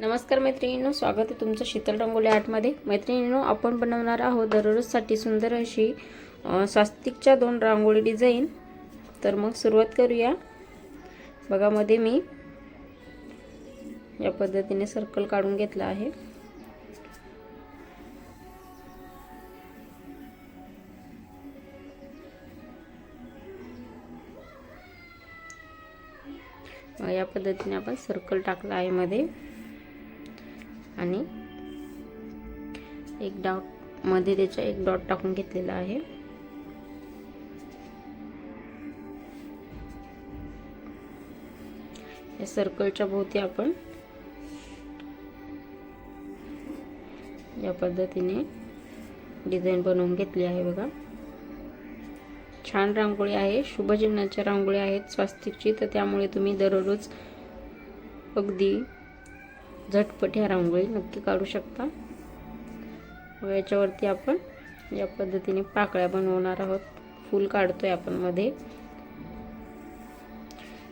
नमस्कार मैत्रिणींनो स्वागत आहे तुमचं शीतल रंगोली आर्टमध्ये मैत्रिणींनो आपण बनवणार आहोत दररोजसाठी सुंदर अशी स्वास्तिकच्या दोन रांगोळी डिझाईन तर मग सुरुवात करूया. बघा मध्ये मी या पद्धतीने सर्कल काढून घेतला आहे. या पद्धतीने आपण सर्कल टाकला आहे मध्ये. आणि एक डॉटमध्ये त्याच्या एक डॉट टाकून घेतलेला आहे. या सर्कलच्या भोवती आपण या पद्धतीने डिझाईन बनवून घेतली आहे बघा. छान रांगोळी आहे शुभचिन्हाच्या रांगोळी आहेत स्वास्तिकची तर त्यामुळे तुम्ही दररोज अगदी झटपट ह्या रांगोळी नक्की काढू शकता. व याच्यावरती आपण या पद्धतीने पाकळ्या बनवणार आहोत. फूल काढतोय आपण मध्ये.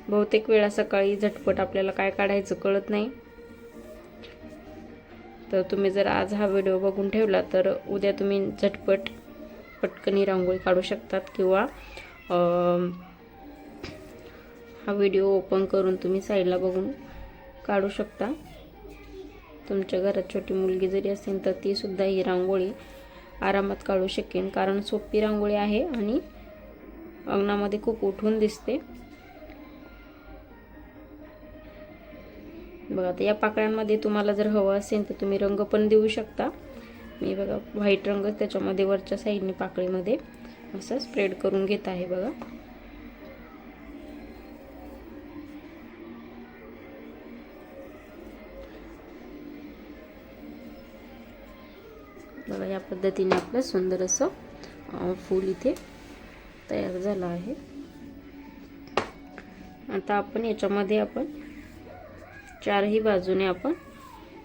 बहुतेक वेळा सकाळी झटपट आपल्याला काय काढायचं कळत नाही. तर तुम्ही जर आज हा व्हिडिओ बघून ठेवला तर उद्या तुम्ही झटपट पटकन ही रांगोळी काढू शकतात किंवा हा व्हिडिओ ओपन करून तुम्ही साईडला बघून काढू शकता. तुमच्या घरात छोटी मुलगी जरी असेल तर ती सुद्धा ही रांगोळी आरामात काढू शकेन. कारण सोपी रांगोळी आहे आणि अंगणामध्ये खूप उठून दिसते. बघा आता या पाकळ्यांमध्ये तुम्हाला जर हवं असेल तर तुम्ही रंग पण देऊ शकता. मी बघा व्हाईट रंग त्याच्यामध्ये वरच्या साईडने पाकळीमध्ये असं स्प्रेड करून घेत आहे बघा. बघा या पद्धतीने आपलं सुंदर असं फूल इथे तयार झालं आहे. आता आपण याच्यामध्ये आपण चारही बाजूने आपण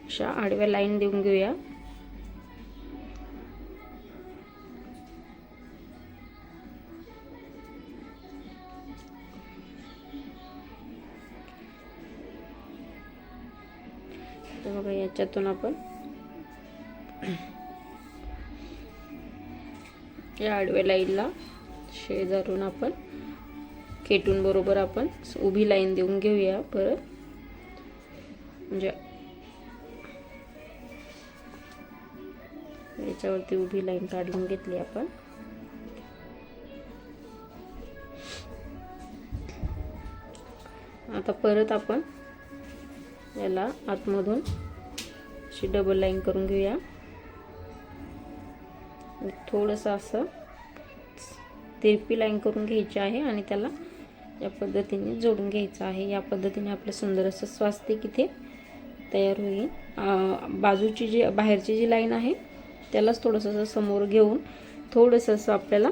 अशा आडव्या लाईन देऊन घेऊया. तर बघा याच्यातून आपण या आडव्या लाईनला शेजारून आपण खेटून बरोबर आपण उभी लाईन देऊन घेऊया परत. म्हणजे याच्यावरती उभी लाईन काढून घेतली आपण. आता परत आपण याला आतमधून अशी डबल लाईन करून घेऊया. थोडंसं असं तिरपी लाईन करून घ्यायची आहे आणि त्याला या पद्धतीने जोडून घ्यायचं आहे. या पद्धतीने आपलं सुंदर असं स्वास्तिक इथे तयार होईल. बाजूची जी बाहेरची जी लाईन आहे त्यालाच थोडंसं असं समोर घेऊन थोडंसं असं आपल्याला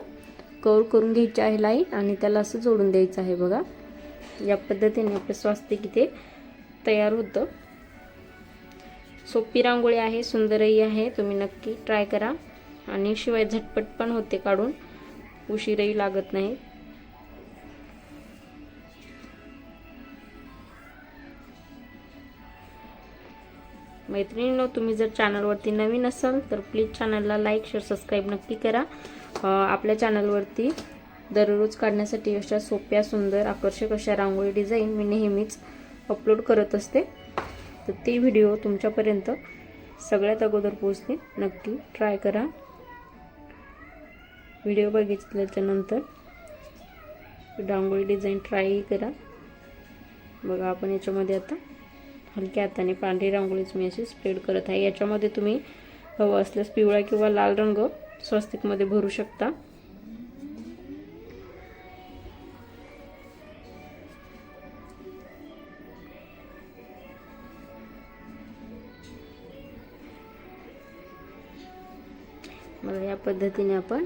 कवर करून घ्यायची आहे लाईन आणि त्याला असं जोडून द्यायचं आहे बघा. या पद्धतीने आपलं स्वास्तिक इथे तयार होतं. सोपी रांगोळी आहे सुंदरही आहे. तुम्ही नक्की ट्राय करा. आणि शिवाय झटपट पण होते काढून. उशीरही लागत नाही. मैत्रिणींनो तुम्ही जर चॅनलवरती नवीन असाल तर प्लीज चॅनलला लाईक शेअर सबस्क्राईब नक्की करा. आपल्या चॅनलवरती दररोज काढण्यासाठी अशा सोप्या सुंदर आकर्षक अशा रांगोळी डिझाईन मी नेहमीच अपलोड करत असते. तर ते व्हिडिओ तुमच्यापर्यंत सगळ्यात अगोदर पोचते नक्की ट्राय करा. व्हिडिओ बघितल्याच्यानंतर रांगोळी डिझाईन ट्रायही करा. बघा आपण याच्यामध्ये आता हलक्या हाताने पांढरी रांगोळीच मी अशी स्प्रेड करत आहे. याच्यामध्ये तुम्ही हवं असल्यास पिवळा किंवा लाल रंग स्वस्तिकमध्ये भरू शकता. मला या पद्धतीने आपण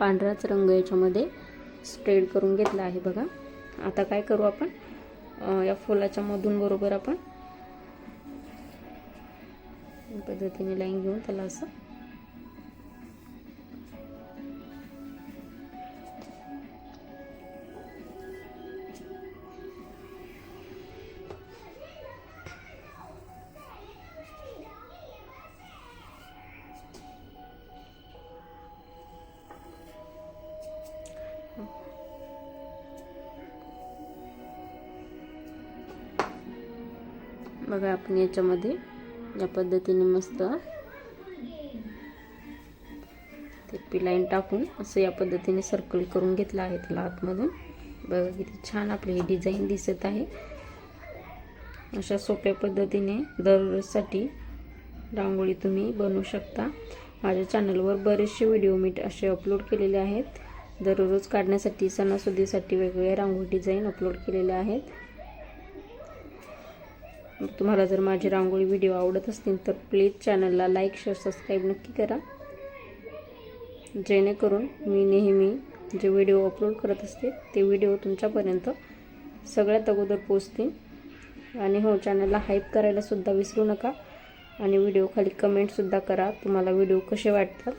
पांढराच रंग याच्यामध्ये स्प्रेड करून घेतला आहे बघा. आता काय करू आपण? या फुलाच्या मधून बरोबर आपण पद्धतीने लाईन घेऊन त्याला असं बघा आपण याच्यामध्ये या पद्धतीने मस्त ते पिलाईन टाकून असं या पद्धतीने सर्कल करून घेतलं आहे त्याला आतमधून. बघा किती छान आपली ही डिझाईन दिसत आहे. अशा सोप्या पद्धतीने दररोजसाठी रांगोळी तुम्ही बनवू शकता. माझ्या चॅनलवर बरेचसे व्हिडिओ मी असे अपलोड केलेले आहेत. दररोज काढण्यासाठी सणासुदीसाठी वेगवेगळ्या रांगोळी डिझाईन अपलोड केलेल्या आहेत. तुम्हाला जर माझे रांगोळी व्हिडिओ आवडत असतील तर प्लीज चॅनलला लाईक शेअर सबस्क्राईब नक्की करा. जेणेकरून मी नेहमी जे व्हिडिओ अपलोड करत असते ते व्हिडिओ तुमच्यापर्यंत सगळ्यात अगोदर पोचतील आणि हो चॅनलला हाईप करायलासुद्धा विसरू नका. आणि व्हिडिओ खाली कमेंटसुद्धा करा तुम्हाला व्हिडिओ कसे वाटतात.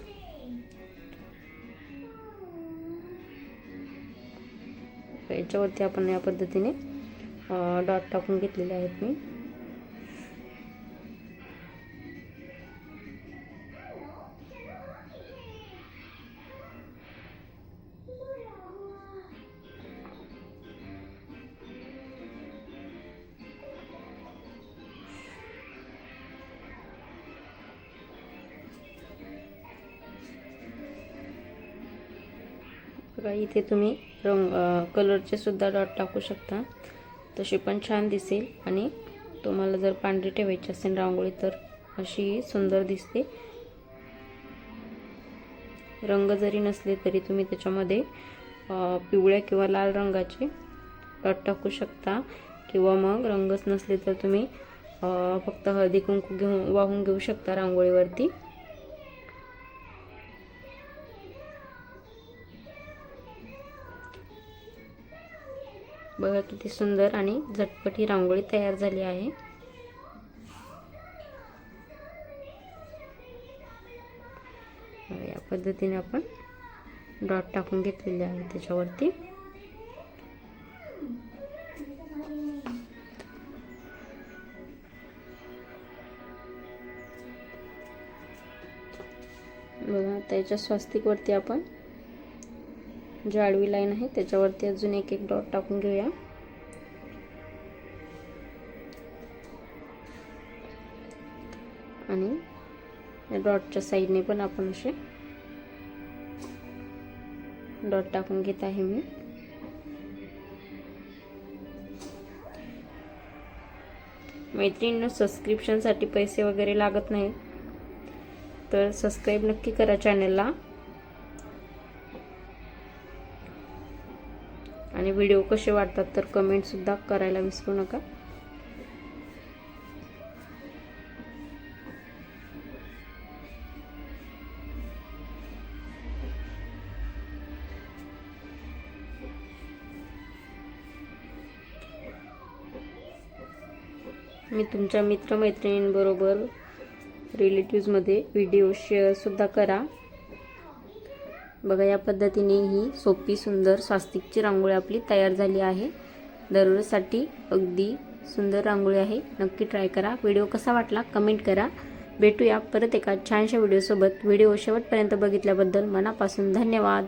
याच्यावरती आपण या पद्धतीने डॉट टाकून घेतलेले आहेत मी. बघा इथे तुम्ही रंग कलरचे सुद्धा डॉट टाकू शकता. तशी पण छान दिसेल. आणि तुम्हाला जर पांढरी ठेवायची असेल रांगोळी तर अशी सुंदर दिसते. रंग जरी नसले तरी तुम्ही त्याच्यामध्ये पिवळ्या किंवा लाल रंगाचे डॉट टाकू शकता. किंवा मग रंगच नसले तर तुम्ही फक्त हळदी कुंकू घेऊन वाहून घेऊ शकता रांगोळीवरती. बघा किती सुंदर आणि झटपटी रांगोळी तयार झाली आहे. या पद्धतीने आपण डॉट टाकून घेतलेले आहे त्याच्यावरती. बघा त्याच्या स्वस्तिकवरती आपण जी आडवी लाईन आहे त्याच्यावरती अजून एक एक डॉट टाकून घेऊया. आणि या डॉटच्या साईडने पण आपण असे डॉट टाकून घेत आहे मी. मैत्रिणींनो सबस्क्रिप्शनसाठी पैसे वगैरे लागत नाही तर सबस्क्राईब नक्की करा चॅनलला आणि व्हिडिओ कसे वाटतात तर कमेंटसुद्धा करायला विसरू नका. मी तुमच्या मित्रमैत्रिणींबरोबर रिलेटिव्समध्ये व्हिडिओ शेअरसुद्धा करा. बघा या पद्धतीने ही सोपी सुंदर स्वास्तिकची रांगोळी आपली तयार झाली आहे. दररोजसाठी अगदी सुंदर रांगोळी आहे. नक्की ट्राय करा. व्हिडिओ कसा वाटला कमेंट करा. भेटूया परत एका छानशा व्हिडिओसोबत. व्हिडिओ शेवटपर्यंत बघितल्याबद्दल मनापासून धन्यवाद.